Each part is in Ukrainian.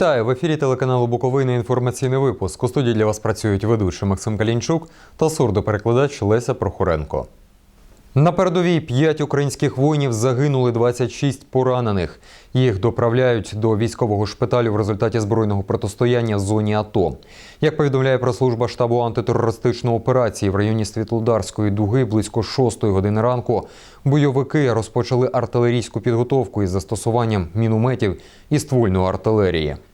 Вітаю в ефірі телеканалу Буковина. Інформаційний випуск. У студії для вас працюють ведучий Максим Калінчук та сурдоперекладач Леся Прохоренко. На передовій 5 українських воїнів загинули 26 поранених. Їх доправляють до військового шпиталю в результаті збройного протистояння в зоні АТО. Як повідомляє прес-служба штабу антитерористичної операції в районі Світлодарської дуги близько 6 години ранку, бойовики розпочали артилерійську підготовку із застосуванням мінометів і ствольної артилерії. –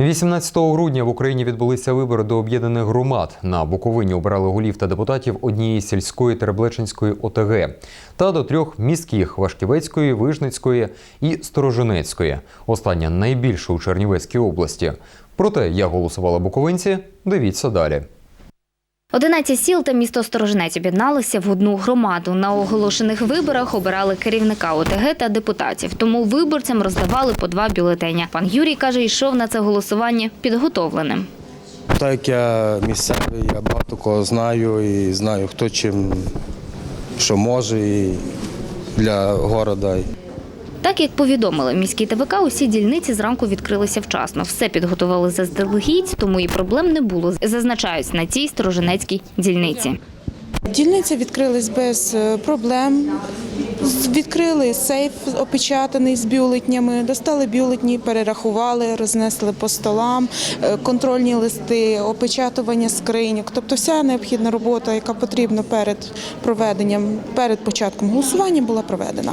18 грудня в Україні відбулися вибори до об'єднаних громад. На Буковині обирали голів та депутатів однієї сільської Тереблеченської ОТГ та до трьох міських Вашківецької, Вижницької і Сторожинецької. Остання найбільша у Чернівецькій області. Проте як голосували буковинці, дивіться далі. 11 сіл та місто Сторожинець об'єдналися в одну громаду. На оголошених виборах обирали керівника ОТГ та депутатів. Тому виборцям роздавали по два бюлетеня. Пан Юрій каже, йшов на це голосування підготовленим. Так як я місцевий, я багато кого знаю і знаю, хто чим що може і для города. Так як повідомили міські ТВК, усі дільниці зранку відкрилися вчасно. Все підготували заздалегідь, тому і проблем не було. Зазначають на цій сторожинецькій дільниці. Дільниці відкрились без е, проблем. Відкрили сейф опечатаний з бюлетнями, достали бюлетні, перерахували, рознесли по столам, е, контрольні листи, опечатування скриньок. Тобто вся необхідна робота, яка потрібна перед проведенням, перед початком голосування, була проведена.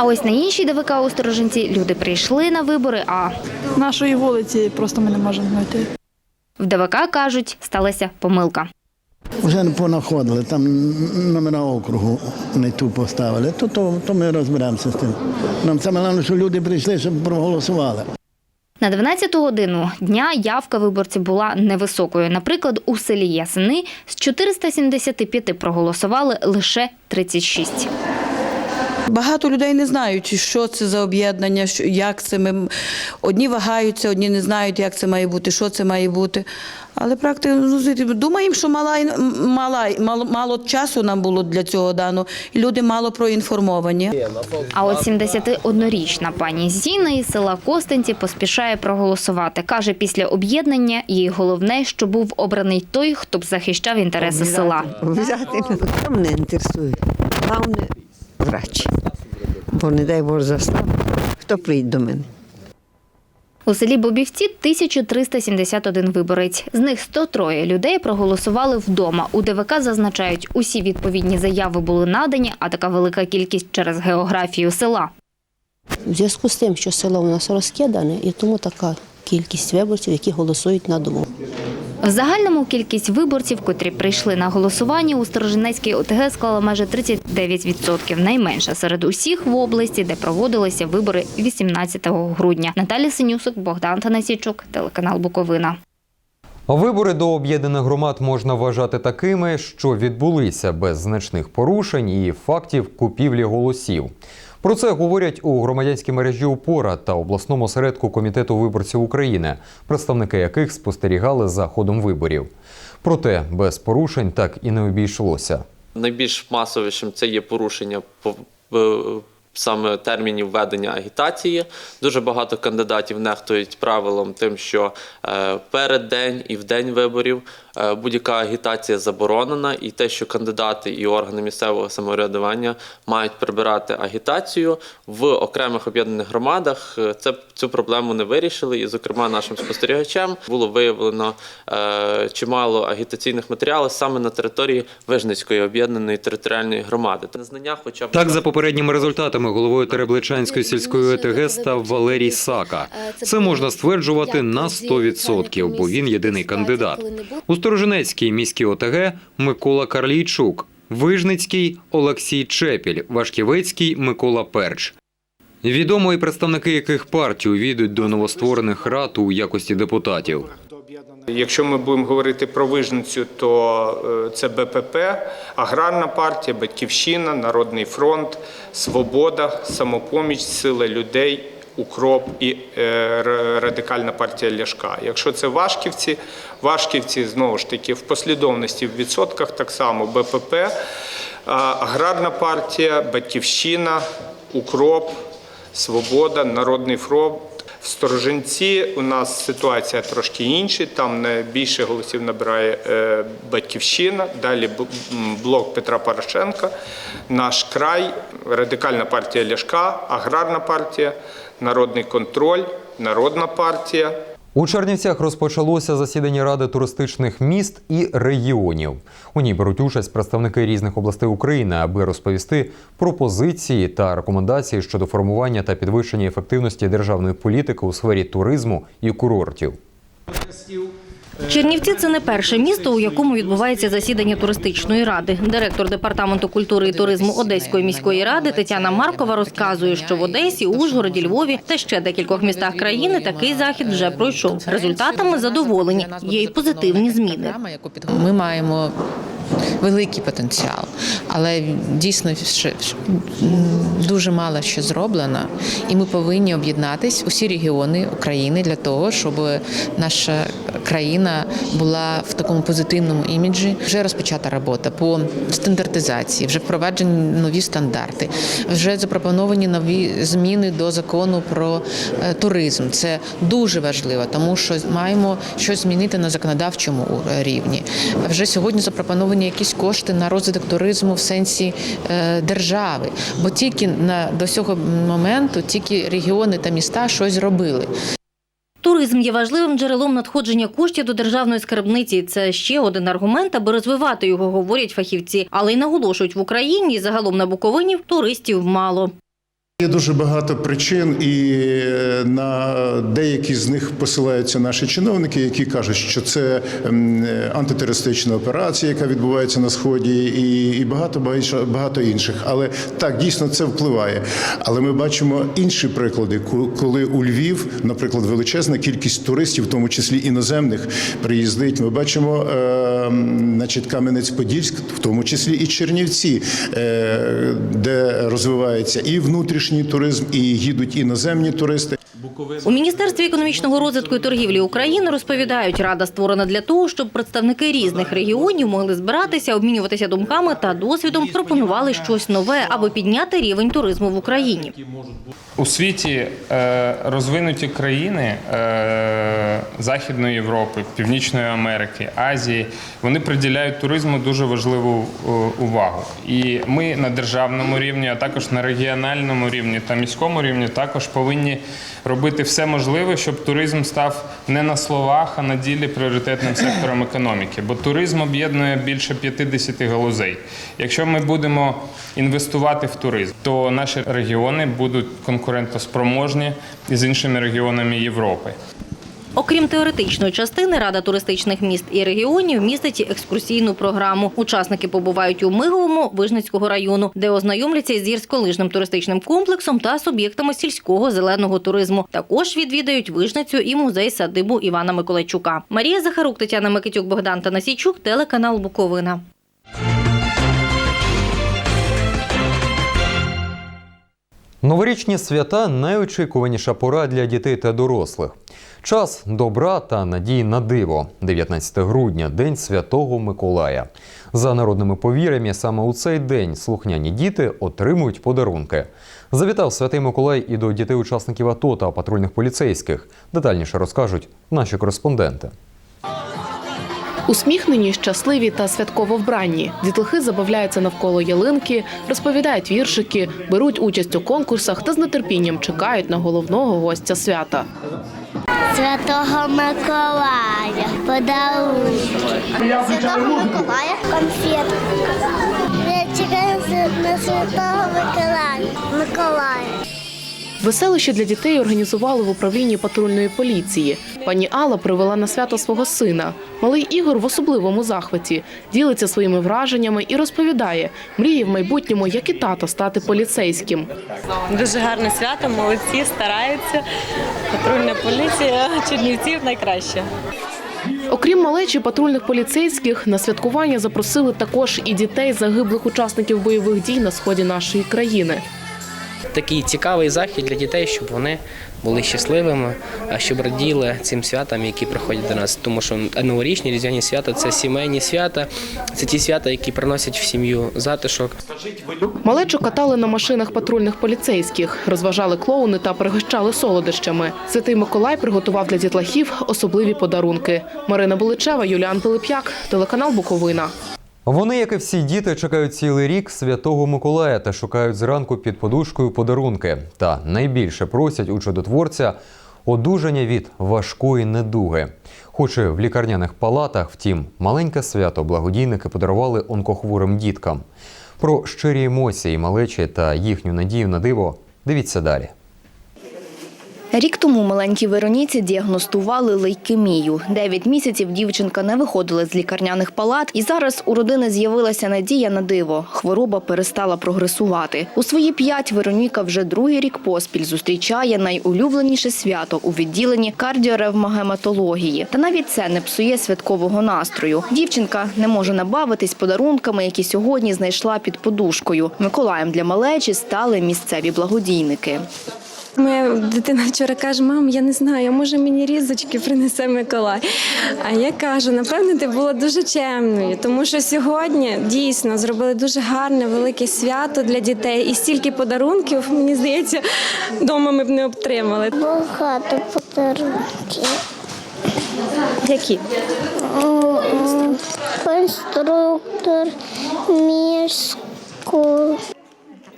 А ось на іншій ДВК у Сторожинці люди прийшли на вибори, а Нашої вулиці просто ми не можемо знайти. в ДВК кажуть, сталася помилка. Вже не понаходили, там номера округу не ту поставили. То, то, то ми розберемося з тим. Нам саме головне, що люди прийшли, щоб проголосували. На 12 годину дня явка виборців була невисокою. Наприклад, у селі Ясени з 475 проголосували лише 36. Багато людей не знають, що це за об'єднання, що- як це ми. Одні вагаються, одні не знають, як це має бути, що це має бути. Але практика, ну, думаємо, що мала, мала, мало, мало часу нам було для цього дано, і люди мало проінформовані. А от 71-річна пані Зіна із села Костенці поспішає проголосувати. Каже, після об'єднання їй головне, що був обраний той, хто б захищав інтереси села. Взяти там не інтересує. Головне врач. Бо не дай Боже застав, хто прийде до мене. У селі Бобівці 1371 виборець. З них 103 людей проголосували вдома. У ДВК зазначають, усі відповідні заяви були надані, а така велика кількість через географію села. У зв'язку з тим, що село у нас розкидане, і тому така кількість виборців, які голосують на дому. В загальному кількість виборців, котрі прийшли на голосування у Сторожинецькій ОТГ склала майже 39%. Найменша серед усіх в області, де проводилися вибори 18 грудня. Наталя Синюсик, Богдан Танасійчук, телеканал Буковина. Вибори до об'єднаних громад можна вважати такими, що відбулися без значних порушень і фактів купівлі голосів. Про це говорять у громадянській мережі УПОРА та обласному осередку комітету виборців України, представники яких спостерігали за ходом виборів. Проте без порушень так і не обійшлося. Найбільш масовішим це є порушення по- е, саме термінів ведення агітації. Дуже багато кандидатів нехтують правилом тим, що е, перед день і в день виборів е, будь-яка агітація заборонена, і те, що кандидати і органи місцевого самоврядування мають прибирати агітацію в окремих об'єднаних громадах, е, це цю проблему не вирішили. І, зокрема, нашим спостерігачем було виявлено чимало агітаційних матеріалів саме на території Вижницької об'єднаної територіальної громади. Незнання, хоча б Так, за попередніми результатами головою Теребличанської сільської ОТГ став Валерій Сака. Це можна стверджувати на 100%, бо він єдиний кандидат. У Сторожинецькій міській ОТГ Микола Карлійчук, Вижницький Олексій Чепіль, Вашківецький Микола Перч. Відомо і представники яких партій увійдуть до новостворених рад у якості депутатів. Якщо ми будемо говорити про вижницю, то е, це БПП, Аграрна партія, Батьківщина, Народний фронт, Свобода, Самопоміч, Сила людей, Укроп і е, Радикальна партія Ляшка. Якщо це Вашківці, Вашківці знову ж таки в послідовності в відсотках так само БПП, Аграрна партія, Батьківщина, Укроп, Свобода, Народний фронт. В Сторожинці у нас ситуація трошки інша. Там більше голосів набирає е, Батьківщина, далі блок Петра Порошенка, наш край, радикальна партія Ляшка, аграрна партія, народний контроль, народна партія. У Чернівцях розпочалося засідання Ради туристичних міст і регіонів. У ній беруть участь представники різних областей України, аби розповісти пропозиції та рекомендації щодо формування та підвищення ефективності державної політики у сфері туризму і курортів. Чернівці це не перше місто, у якому відбувається засідання туристичної ради. Директор департаменту культури і туризму Одеської міської ради Тетяна Маркова розказує, що в Одесі, Ужгороді, Львові та ще декількох містах країни такий захід вже пройшов. Результатами задоволені. Є й позитивні зміни. Ми маємо великий потенціал, але дійсно дуже мало що зроблено, і ми повинні об'єднатись усі регіони України для того, щоб наша країна була в такому позитивному іміджі. Вже розпочата робота по стандартизації, вже впроваджені нові стандарти, вже запропоновані нові зміни до закону про е, туризм. Це дуже важливо, тому що маємо щось змінити на законодавчому рівні. Вже сьогодні запропоновані якісь кошти на розвиток туризму в сенсі е, держави, бо тільки на до цього моменту тільки регіони та міста щось робили. Туризм є важливим джерелом надходження коштів до державної скарбниці. Це ще один аргумент, аби розвивати його, говорять фахівці. Але й наголошують в Україні загалом на Буковині туристів мало. Є дуже багато причин, і е, на деякі з них посилаються наші чиновники, які кажуть, що це антитерористична операція, яка відбувається на сході, і, багато багато інших. Але так дійсно це впливає. Але ми бачимо інші приклади, коли у Львів, наприклад, величезна кількість туристів, в тому числі іноземних, приїздить. Ми бачимо, е, значить, Кам'янець-Подільськ, в тому числі і Чернівці, е, де розвивається і внутрішній туризм, і їдуть іноземні туристи. У Міністерстві економічного розвитку і торгівлі України розповідають, рада створена для того, щоб представники різних регіонів могли збиратися, обмінюватися думками та досвідом, пропонували щось нове, аби підняти рівень туризму в Україні. У світі е, розвинуті країни е, Західної Європи, Північної Америки, Азії вони приділяють туризму дуже важливу е, увагу. І ми на державному рівні, а також на регіональному рівні та міському рівні також повинні робити все можливе, щоб туризм став не на словах, а на ділі пріоритетним сектором економіки. Бо туризм об'єднує більше 50 галузей. Якщо ми будемо інвестувати в туризм, то наші регіони будуть конкурентоспроможні з іншими регіонами Європи. Окрім теоретичної частини, Рада туристичних міст і регіонів містить екскурсійну програму. Учасники побувають у Миговому Вижницького району, де ознайомляться із гірськолижним туристичним комплексом та суб'єктами сільського зеленого туризму. Також відвідають Вижницю і музей садибу Івана Миколайчука. Марія Захарук, Тетяна Микитюк, Богдан Танасійчук, телеканал Буковина. Новорічні свята найочікуваніша пора для дітей та дорослих. Час добра та надії на диво. 19 грудня День Святого Миколая. За народними повір'ями, саме у цей день слухняні діти отримують подарунки. Завітав святий Миколай і до дітей-учасників АТО та патрульних поліцейських. Детальніше розкажуть наші кореспонденти. Усміхнені, щасливі та святково вбранні. Дітлахи забавляються навколо ялинки, розповідають віршики, беруть участь у конкурсах та з нетерпінням чекають на головного гостя свята. Святого Миколая, подарунки. Святого Миколая, конфет. Я чекаю на Святого Миколая. Миколая. Веселище для дітей організували в управлінні патрульної поліції. Пані Алла привела на свято свого сина. Малий Ігор в особливому захваті ділиться своїми враженнями і розповідає, мріє в майбутньому, як і тато, стати поліцейським. Дуже гарне свято, молодці, стараються. Патрульна поліція Чернівців найкраще. Окрім малечі патрульних поліцейських, на святкування запросили також і дітей загиблих учасників бойових дій на сході нашої країни. Такий цікавий захід для дітей, щоб вони були щасливими, а щоб раділи цим святам, які приходять до нас. Тому що новорічні різдвяні свята це сімейні свята, це ті свята, які приносять в сім'ю затишок. Малечу катали на машинах патрульних поліцейських, розважали клоуни та пригощали солодощами. Святий Миколай приготував для дітлахів особливі подарунки. Марина Буличева, Юліан Пилип'як, телеканал Буковина. Вони, як і всі діти, чекають цілий рік святого Миколая та шукають зранку під подушкою подарунки. Та найбільше просять у чудотворця одужання від важкої недуги. Хоч і в лікарняних палатах, втім, маленьке свято благодійники подарували онкохворим діткам. Про щирі емоції малечі та їхню надію на диво дивіться далі. Рік тому маленькій Вероніці діагностували лейкемію. Дев'ять місяців дівчинка не виходила з лікарняних палат, і зараз у родини з'явилася надія на диво. Хвороба перестала прогресувати. У свої п'ять Вероніка вже другий рік поспіль зустрічає найулюбленіше свято у відділенні кардіоревмагематології. Та навіть це не псує святкового настрою. Дівчинка не може набавитись подарунками, які сьогодні знайшла під подушкою. Миколаєм для малечі стали місцеві благодійники. Моя дитина вчора каже: мам, я не знаю, може мені різочки принесе Миколай. А я кажу, напевно, ти була дуже чемною, тому що сьогодні дійсно зробили дуже гарне, велике свято для дітей. І стільки подарунків, мені здається, вдома ми б не отримали. Багато подарунків. Які? Конструктор, мішку.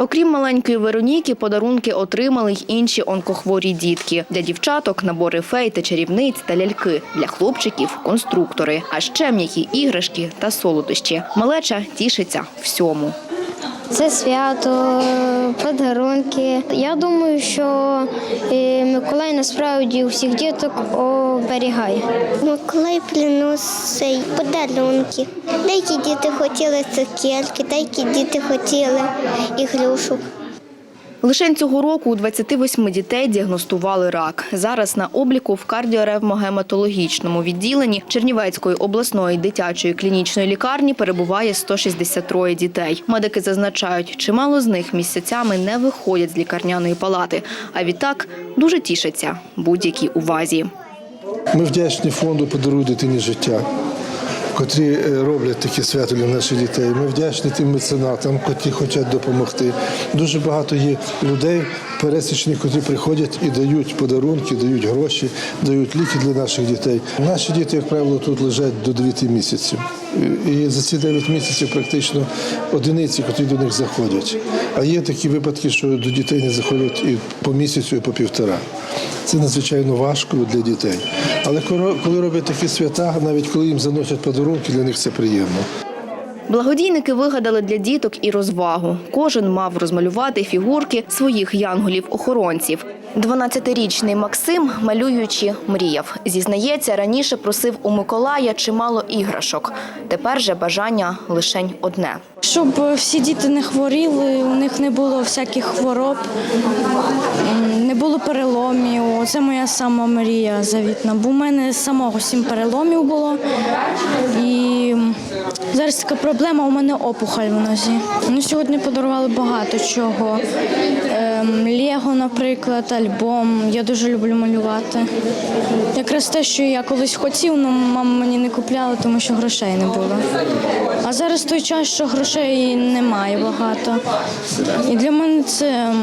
Окрім маленької Вероніки, подарунки отримали й інші онкохворі дітки. Для дівчаток набори фей та чарівниць та ляльки. Для хлопчиків конструктори, а ще м'які іграшки та солодощі. Малеча тішиться всьому. Це свято, подарунки. Я думаю, що е, Миколай насправді усіх діток оберігає. Миколай приносить подарунки. Деякі діти хотіли цукерки, деякі діти хотіли ігрушок. Лише цього року у 28 дітей діагностували рак. Зараз на обліку в кардіоревмогематологічному відділенні Чернівецької обласної дитячої клінічної лікарні перебуває 163 дітей. Медики зазначають, чимало з них місяцями не виходять з лікарняної палати, а відтак дуже тішаться будь-якій увазі. Ми вдячні фонду «Подаруй дитині життя, котрі е, роблять такі свято для наших дітей. Ми вдячні тим меценатам, котрі хочуть допомогти. Дуже багато є людей, пересічних, котрі приходять і дають подарунки, дають гроші, дають ліки для наших дітей. Наші діти, як правило, тут лежать до 9 місяців. І- за ці 9 місяців практично одиниці, котрі до них заходять. А є такі випадки, що до дітей не заходять і по місяцю, і по півтора. Це надзвичайно важко для дітей. Але коли роблять такі свята, навіть коли їм заносять подарунки, для них це приємно. Благодійники вигадали для діток і розвагу. Кожен мав розмалювати фігурки своїх янголів-охоронців. 12-річний Максим, малюючи, мріяв. Зізнається, раніше просив у Миколая чимало іграшок. Тепер же бажання лишень одне. Щоб всі діти не хворіли, у них не було всяких хвороб, не було переломів. Це моя сама мрія завітна. Бо у мене самого сім переломів було. І зараз така проблема, у мене опухоль в нозі. Ну, сьогодні подарували багато чого. Ем, Лего, наприклад, альбом. Я дуже люблю малювати. Якраз те, що я колись хотів, але мама мені не купляла, тому що грошей не було. А зараз той час, що грошей немає багато. І для мене це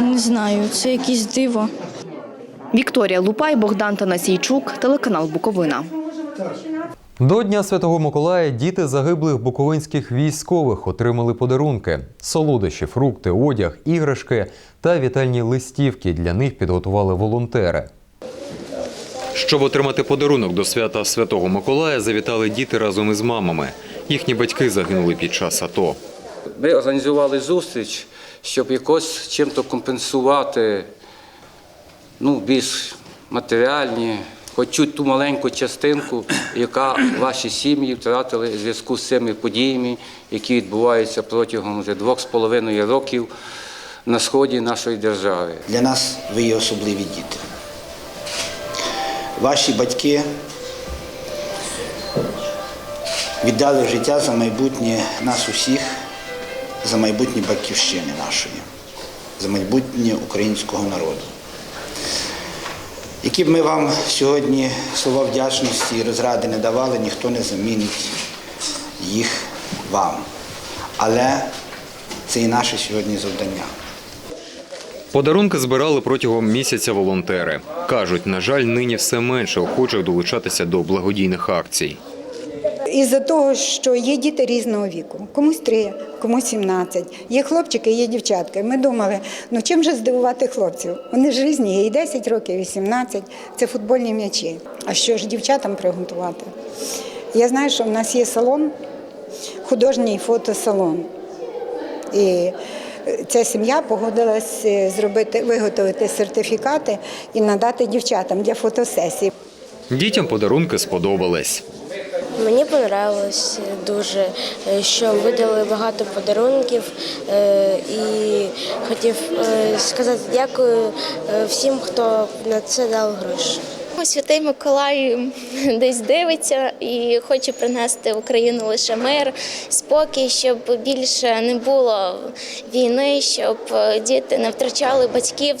не знаю, це якесь диво. Вікторія Лупай, Богдан Танасійчук, телеканал Буковина. До Дня Святого Миколая діти загиблих буковинських військових отримали подарунки: солодощі, фрукти, одяг, іграшки та вітальні листівки. Для них підготували волонтери. Щоб отримати подарунок до свята Святого Миколая, завітали діти разом із мамами. Їхні батьки загинули під час АТО. Ми організували зустріч, щоб якось чим-то компенсувати ну, більш матеріальні, хоч чуть ту маленьку частинку, яка ваші сім'ї втратили в зв'язку з цими подіями, які відбуваються протягом вже двох з половиною років на сході нашої держави. Для нас ви є особливі діти. Ваші батьки віддали життя за майбутнє нас усіх, за майбутнє батьківщини нашої. за майбутнє українського народу. Які б ми вам сьогодні слова вдячності і розради не давали, ніхто не замінить їх вам. Але це і наше сьогодні завдання. Подарунки збирали протягом місяця волонтери. Кажуть, на жаль, нині все менше охочих долучатися до благодійних акцій. Із-за того, що є діти різного віку, комусь 3, комусь 17, є хлопчики, є дівчатки. Ми думали, ну чим же здивувати хлопців? Вони ж різні, є і 10 років, і 18, це футбольні м'ячі. А що ж дівчатам приготувати? Я знаю, що в нас є салон, художній фотосалон. І ця сім'я погодилась е, зробити, виготовити сертифікати і надати дівчатам для фотосесії. Дітям подарунки сподобались. Мені понравилось дуже, е, що видали багато подарунків е, і хотів е, сказати дякую всім, хто на це дав гроші. Святий Миколай десь дивиться і хоче принести в Україну лише мир, спокій, щоб більше не було війни, щоб діти не втрачали батьків.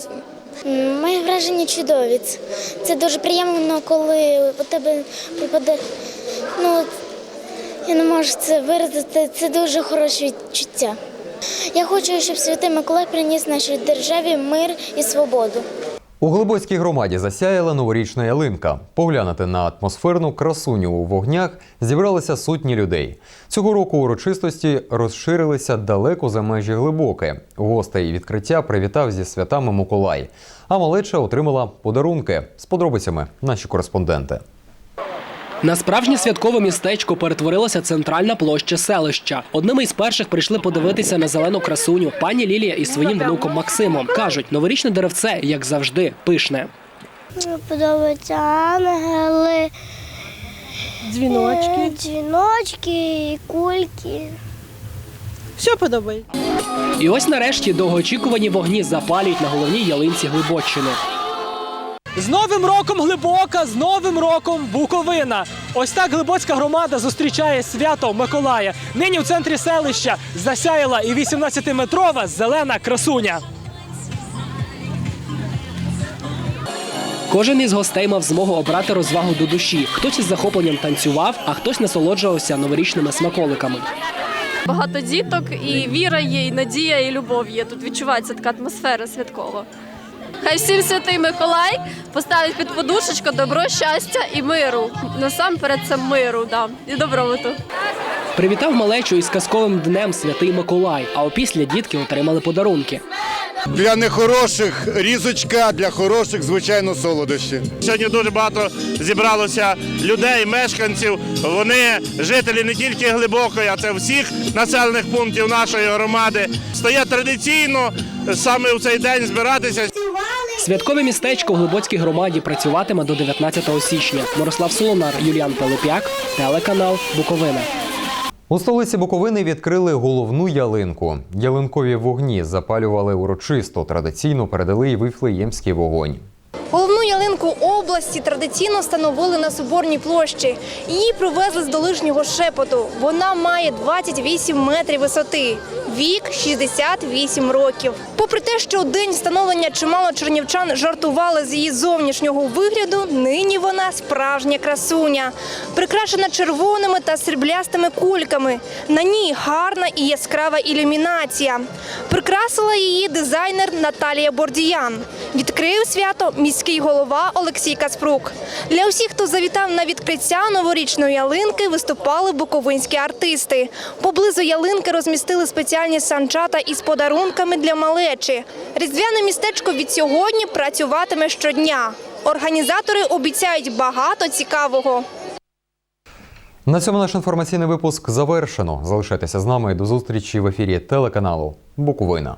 Мої враження чудові. Це- Це дуже приємно, коли у тебе припаде. Ну, я не можу це виразити. Це дуже хороше відчуття. Я хочу, щоб Святий Миколай приніс нашій державі мир і свободу. У Глибоцькій громаді засяяла новорічна ялинка. Поглянути на атмосферну красуню у вогнях зібралися сотні людей. Цього року урочистості розширилися далеко за межі глибоке. Гостей відкриття привітав зі святами Миколай. А малеча отримала подарунки з подробицями наші кореспонденти. На справжнє святкове містечко перетворилася центральна площа селища. Одними із перших прийшли подивитися на зелену красуню пані Лілія із своїм внуком Максимом. кажуть, новорічне деревце, як завжди, пишне. Мені подобаються ангели, Дзвіночки. е, дзвіночки, кульки. Що подобається? І ось нарешті довгоочікувані вогні запалюють на головній ялинці Глибоччини. З Новим роком Глибока, з Новим роком Буковина. Ось так Глибоцька громада зустрічає свято Миколая. Нині в центрі селища засяяла і 18-метрова зелена красуня. Кожен із гостей мав змогу обрати розвагу до душі. Хтось із захопленням танцював, а хтось насолоджувався новорічними смаколиками. Багато діток, і віра є, і надія, і любов є. Тут відчувається така атмосфера святкова. Хай всім святий Миколай поставить під подушечку добро, щастя і миру. Насамперед це миру, да, і добробуту. Привітав малечу із казковим днем Святий Миколай, а опісля дітки отримали подарунки. Для нехороших різочка, для хороших, звичайно, солодощі. Сьогодні дуже багато зібралося людей, мешканців. Вони жителі не тільки глибокої, а це всіх населених пунктів нашої громади. Стає традиційно саме в цей день збиратися. Святкове містечко в Глибоцькій громаді працюватиме до 19 січня. Мирослав Солонар, Юліан Пилипяк, телеканал Буковина. У столиці Буковини відкрили головну ялинку. Ялинкові вогні запалювали урочисто. Традиційно передали й вифлеємський вогонь. Головну ялинку області традиційно встановили на Соборній площі. Її привезли з долижнього шепоту. Вона має 28 метрів висоти. Вік 68 років. Попри те, що день встановлення чимало чернівчан жартували з її зовнішнього вигляду, нині вона справжня красуня, прикрашена червоними та сріблястими кульками. На ній гарна і яскрава ілюмінація. Прикрасила її дизайнер Наталія Бордіян. Відкрив свято міський голова Олексій Каспрук. Для усіх, хто завітав на відкриття новорічної ялинки, виступали буковинські артисти. Поблизу ялинки розмістили спеціальні санчата із подарунками для малечі. Різдвяне містечко від сьогодні працюватиме щодня. Організатори обіцяють багато цікавого. На цьому наш інформаційний випуск завершено. Залишайтеся з нами до зустрічі в ефірі телеканалу Буковина.